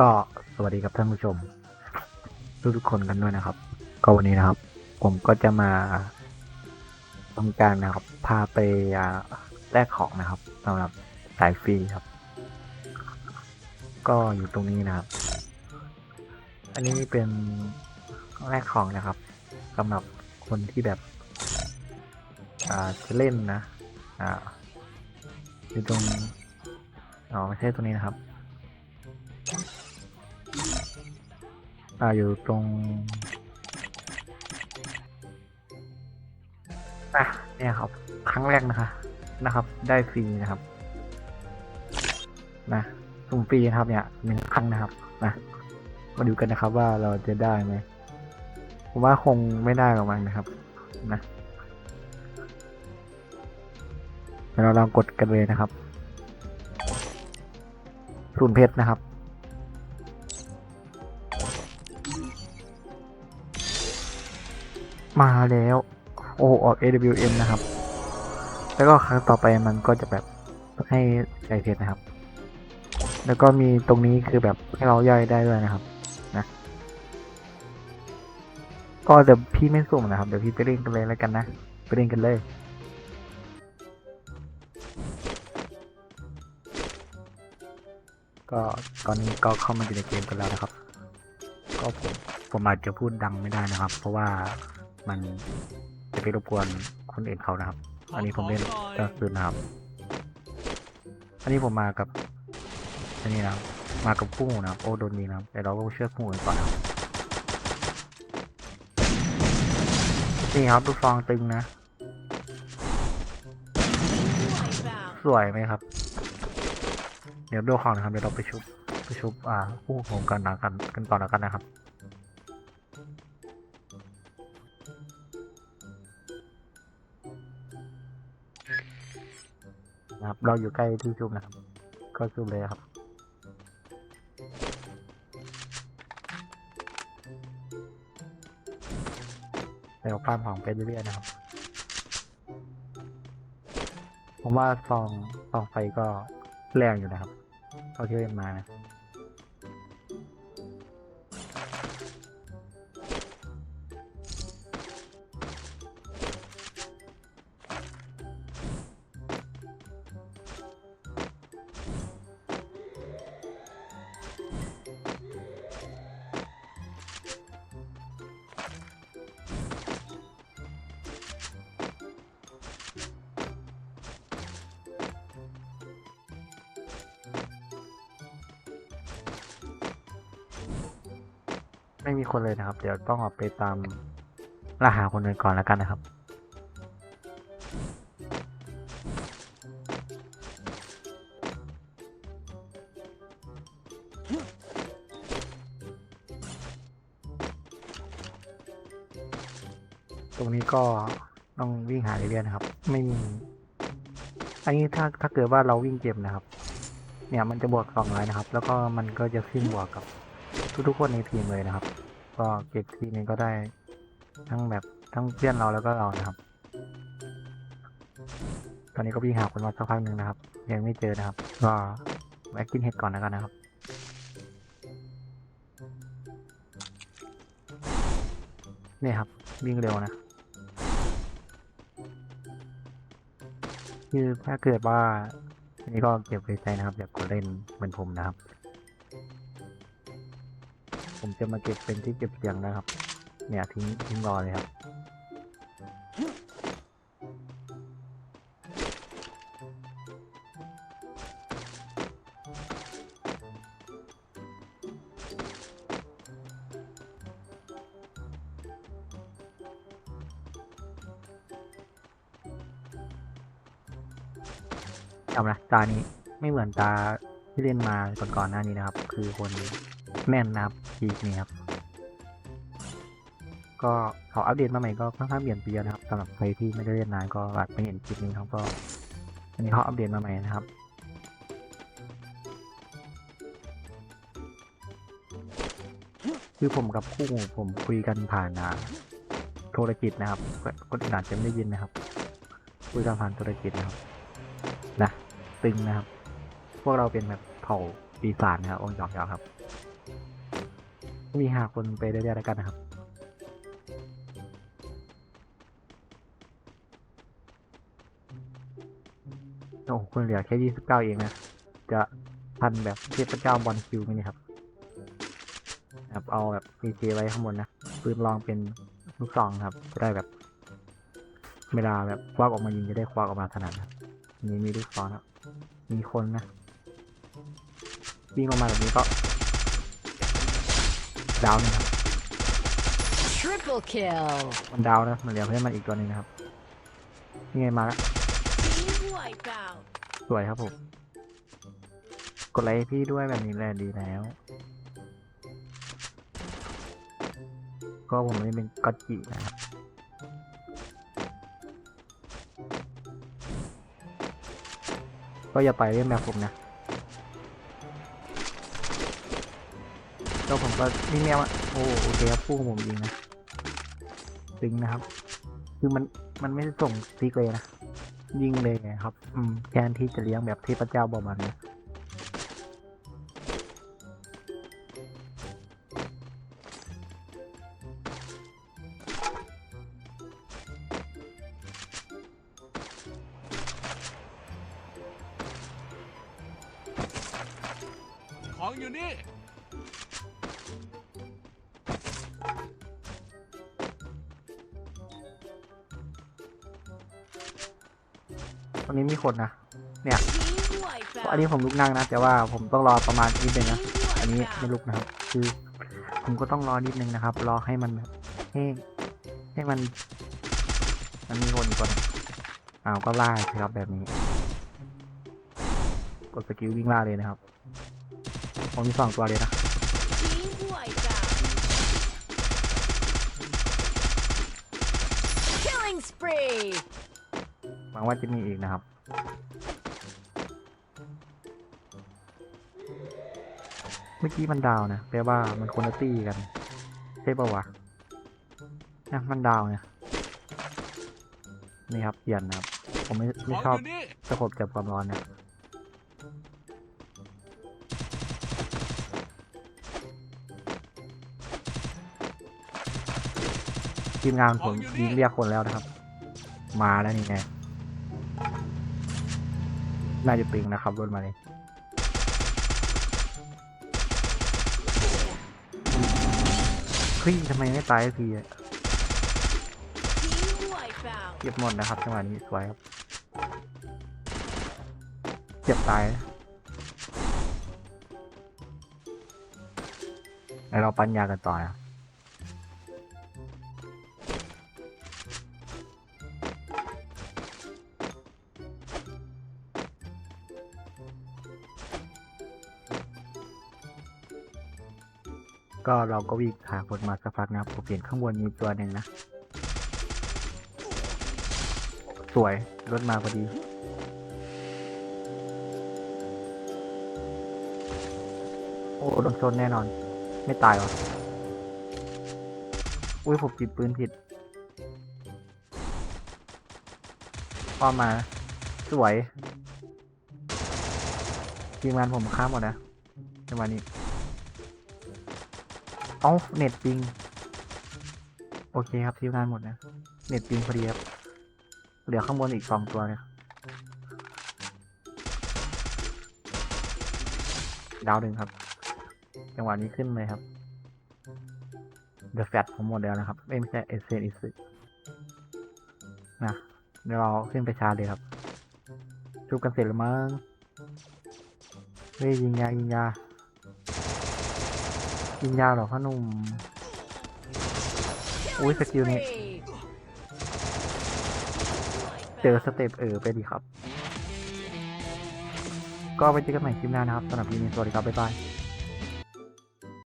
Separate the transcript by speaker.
Speaker 1: ก็สวัสดีครับท่านผู้ชม ทุกทุกๆคนกันด้วยนะครับ ก็วันนี้นะครับ ผมก็จะมาทำการนะครับ พาไปแลกของนะครับสำหรับสายฟรีครับ ก็อยู่ตรงนี้นะครับ อันนี้เป็นแลกของนะครับสำหรับคนที่แบบจะเล่นนะ อ่าอยู่ตรงอ๋อไม่ใช่ตรงนี้นะครับ อ่าอยู่ตรงอะเนี่ยครับ ครั้งแรกนะคะ นะครับ ได้ฟรีนะครับ นะสุ่มฟรีนะครับ เนี่ยหนึ่งครั้งนะครับนะมาดูกันนะครับว่าเราจะได้ไหมผมว่าคงไม่ได้หรอกมั้งนะครับ นะเราลองกดกันเลยนะครับศูนเพชรนะครับ มาแล้ว โอ้ออก AWM นะครับ แล้วก็ครั้งต่อไปมันก็จะแบบให้ใจเพชรนะครับ แล้วก็มีตรงนี้คือแบบให้เราย่อยได้ด้วยนะครับนะก็เดี๋ยวพี่ไม่สุ่มนะครับ เดี๋ยวพี่ไปเล่นกันเลยแล้วกันนะไปเล่นกันเลยก็ตอนนี้ก็เข้ามาอยู่ในเกมกันแล้วนะครับ ก็ผมผมอาจจะพูดดังไม่ได้นะครับ เพราะว่า มันจะไปรบกวนคนอื่นเขานะครับ อันนี้ผมเล่นกลางคืนนะครับ อันนี้ผมมากับอันนี้นะครับ มากับคู่หูนะครับ โอโดนมีนะครับแต่เราก็เชื่อคู่อื่นก่อนนะครับนี่ครับลูกฟองตึงนะ สวยไหมครับ เดี๋ยวดูของนะครับเดี๋ยวเราไปชุบไปชุบอ่าคู่ผมกันนะกันกันต่อแล้วกันนะครับ นะครับ เราอยู่ใกล้ที่ซุ่มนะครับ ก็ซุ่มเลยครับ เดี๋ยวฟาร์มของไปเรื่อยๆนะครับ ผมว่าซองซองไฟก็แรงอยู่นะครับ เท่าที่เล่นมานะ ไม่มีคนเลยนะครับ เดี๋ยวต้องออกไปตามล่าหาคนอื่นก่อนแล้วกันนะครับ ตรงนี้ก็ต้องวิ่งหาเรื่อยๆนะครับ ไม่มี อันนี้ถ้าถ้าเกิดว่าเราวิ่งเก็บนะครับ เนี่ยมันจะบวกสองร้อยนะครับ แล้วก็มันก็จะขึ้นบวกกับทุกๆคนในทีมเลยนะครับ ก็เก็บทีนึงก็ได้ทั้งแบบทั้งเพื่อนเราแล้วก็เรานะครับ ตอนนี้ก็วิ่งหาคนมาสักพักหนึ่งนะครับ ยังไม่เจอนะครับ ก็แวะกินเห็ดก่อนแล้วกันนะครับนี่ครับวิ่งเร็วนะคือถ้าเกิดว่า นนี้ก็เก็บไว้ใจนะครับอย่ากดเล่นเหมือนผมนะครับ ผมจะมาเก็บเป็นที่เก็บเสียงนะครับ เนี่ยทิ้งทิ้งรอเลยครับ จำนะตานี้ไม่เหมือนตาที่เล่นมาก่อนๆหน้านี้นะครับ คือคนแม่นนะครับทีนี้ครับ ก็เขาอัปเดตมาใหม่ก็ค่อนข้างเปลี่ยนไปเยอะนะครับสำหรับใครที่ไม่ได้เล่นนานก็อาจไม่เห็นคลิปนี้ครับก็อันนี้เขาอัปเดตมาใหม่นะครับคือผมกับคู่หูผมคุยกันผ่านาโทรจิตนะครับคนอื่นอาจจะไม่ได้ยินนะครับ คุยกันผ่านโทรจิตนะครับนะ ตึงนะครับ พวกเราเป็นแบบเผ่าปีศาจนะครับอ้ยหยอกยอกครับ มีหาคนไปเรื่อยๆแล้วกันนะครับโอ้คุณเหลือแค่ยี่สิบเก้าเองนะ จะทันแบบเทพเจ้าบอลคิวไหมนี่ครับครับเอาแบบมีเจไว้ข้างบนนะปืนลองเป็นลูกซองครับ จะได้แบบ เวลาแบบควักออกมายิงจะได้ควักออกมาถนัดนะ นนี้มีลูกซองครับมีคนนะวิ่งออกมาแบบนี้ก็ดาวหนึงครับ
Speaker 2: Triple kill.
Speaker 1: มันดาวนะมันเหลือเพื่อนมันอีกตัวหนึงนะครับนี่ไงมาแล้ว
Speaker 2: Team wipeout.
Speaker 1: สวยครับผมกดไลค์ให้พี่ด้วยแบบนี้แหละดีแล้ว ก็ผมไม่เป็นก็อตจินะครับ ก็อย่าไปเล่นแบบผมนะก็ผมก็นี่แนวอะโอ้โอเคครับพุ่งผมยิงนะตึงนะครับ คือมันมันไม่ส่งสติ๊กเลยนะยิงเลยไงครับ อืมแทนที่จะเลี้ยงแบบเทพเจ้าบอมันนะ
Speaker 3: องอยู่นี่
Speaker 1: ตอนนี้มีคนนะ เนี่ย
Speaker 2: Team
Speaker 1: อันนี้
Speaker 2: wipeout.
Speaker 1: ผมลุกนั่งนะ แต่ว่าผมต้องรอประมาณนิดนึงนะ
Speaker 2: Team
Speaker 1: อันนี้ไม่
Speaker 2: wipeout.
Speaker 1: ลุกนะครับ คือ ผมก็ต้องรอนิดนึงนะครับ รอให้มันแบบให้ให้มัน มันมีคนอีกคนอ้าวก็ล่าสิครับแบบนี้ กดสกิลวิ่งล่าเลยนะครับ ผมมีสองตัวเลยนะ
Speaker 2: Team wipeout. Killing spree.
Speaker 1: หวังว่าจะมีอีกนะครับเมื่อกี้มันดาวนะแปลว่ามันคนละตี้กันใช่ปะวะนะมันดาวเนี่ยนี่ครับเปลี่ยนนะครับ ผมไม่
Speaker 3: ข
Speaker 1: ไม่
Speaker 3: อง
Speaker 1: ชอบ
Speaker 3: อยู่นี่
Speaker 1: ตะขบจับความร้อนเนี่ย ทีมงานผมยิงเรียกคนแล้วนะครับ มาแล้วนี่ไงน่าจะปิงนะครับรถมาเลยเฮ้ยทำไมไม่ตายสักทีอะ
Speaker 2: Team wipeout.
Speaker 1: เก็บหมดนะครับจังหวะนี้สวยครับเจ็บตายแล้วเราปัญญากันต่อนะ ก็เราก็วิ่งหาคนมาสักพักนะครับผมเห็นข้างบนมีตัวหนึ่งนะ สวยรถมาพอดี โอ้โดนชนแน่นอน ไม่ตายวะอุ้ยผมปิดปืนผิดพอมาสวยทีมงานผมค้ามหมดนะจังหวะนี้ เอ้าเน็ตปิง โอเคครับทีมงานหมดนะ เน็ตปิงพอดีครับ เหลือข้างบนอีกสองตัวเนี่ยดาวหนึ่งครับ จังหวะนี้ขึ้นเลยครับ เดอะแฟตผมหมดแล้วนะครับไม่ไม่ใช่เอเซนอิสึนะเดี๋ยวเราขึ้นไปชาร์จเลยครับชุบกันเสร็จแล้วมั้งเฮ้ยยิงยายิงยา กินยาเหรอพ่อหนุ่ม อุ้ยสกิลนี้ เจอสเต็ปเออไปดีครับ ก็ไปเจอกันใหม่คลิปหน้านะครับสำหรับคลิปนี้สวัสดีครับ บ๊ายบาย